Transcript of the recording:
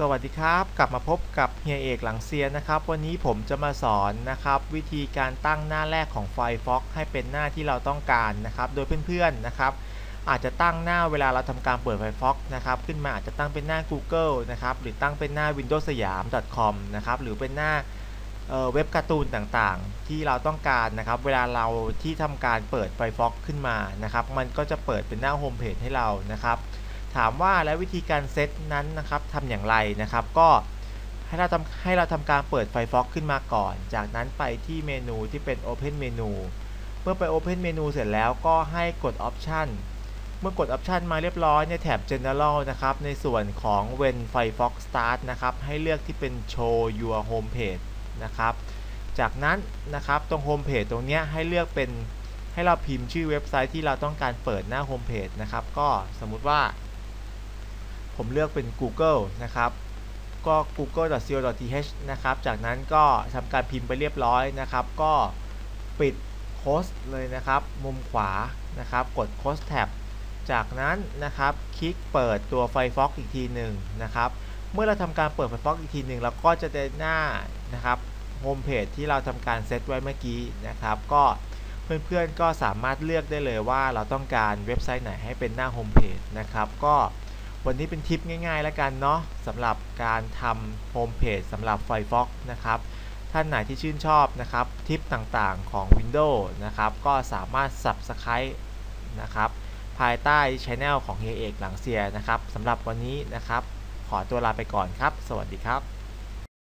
สวัสดีครับกลับมาพบกับเฮียเอกหลังเซียนนะครับ วันนี้ผมจะมาสอนนะครับ วิธีการตั้งหน้าแรกของ Firefox ให้เป็นหน้าที่เราต้องการนะครับ โดยเพื่อนๆนะครับ อาจจะตั้งหน้าเวลาเราทำการเปิด Firefox นะครับ ขึ้นมาอาจจะตั้งเป็นหน้า Google นะครับหรือตั้งเป็นหน้า windows สยาม .com นะครับหรือเป็นหน้าเว็บการ์ตูนต่างๆ ที่เราต้องการนะครับ เวลาเราที่ทำการเปิด Firefox ขึ้นมานะครับ มันก็จะเปิดเป็นหน้าโฮมเพจให้เรานะครับ ถามว่าแล้ววิธีการเซตนั้นนะครับทำอย่างไรนะครับ ก็ให้เราทำให้เราทำการเปิด Firefox ขึ้นมาก่อน จากนั้นไปที่เมนูที่เป็น Open เมนูเมื่อไป Open เมนูเสร็จแล้วก็ให้กด Option เมื่อกด Option มาเรียบร้อยในแถบ General นะครับ ในส่วนของ When Firefox Start นะครับ ให้เลือกที่เป็น Show Your Home Page นะครับ จากนั้นนะครับตรง Home Page ตรงนี้ให้เลือกเป็นให้เราพิมพ์ชื่อเว็บไซต์ที่เราต้องการเปิดหน้า Home Page นะครับ ก็สมมุติว่า ผมเลือกเป็น Google นะครับ ก็ google.co.th นะครับ จากนั้นก็ทำการพิมพ์ไปเรียบร้อยนะครับ ก็ปิดโค้ดเลยนะครับ มุมขวานะครับ กดโค้ดแท็บจากนั้นนะครับ คลิกเปิดตัว Firefox อีกทีหนึ่งนะครับ เมื่อเราทำการเปิด Firefox อีกทีหนึ่งเราก็จะได้หน้านะครับโฮมเพจที่เราทำการเซตไว้เมื่อกี้นะครับ ก็เพื่อนๆก็สามารถเลือกได้เลยว่าเราต้องการเว็บไซต์ไหนให้เป็นหน้าโฮมเพจนะครับ ก็ วันนี้เป็นทิปง่ายๆแล้วกันเนาะสำหรับการทำโฮมเพจสำหรับ Firefox นะครับ ท่านไหนที่ชื่นชอบนะครับทิปต่างๆของ Windows นะครับ ก็สามารถ Subscribe นะครับ ภายใต้ช anel ของเฮียเอกหลังเสียนะครับสำหรับวันนี้นะครับ ขอตัวลาไปก่อนครับ สวัสดีครับ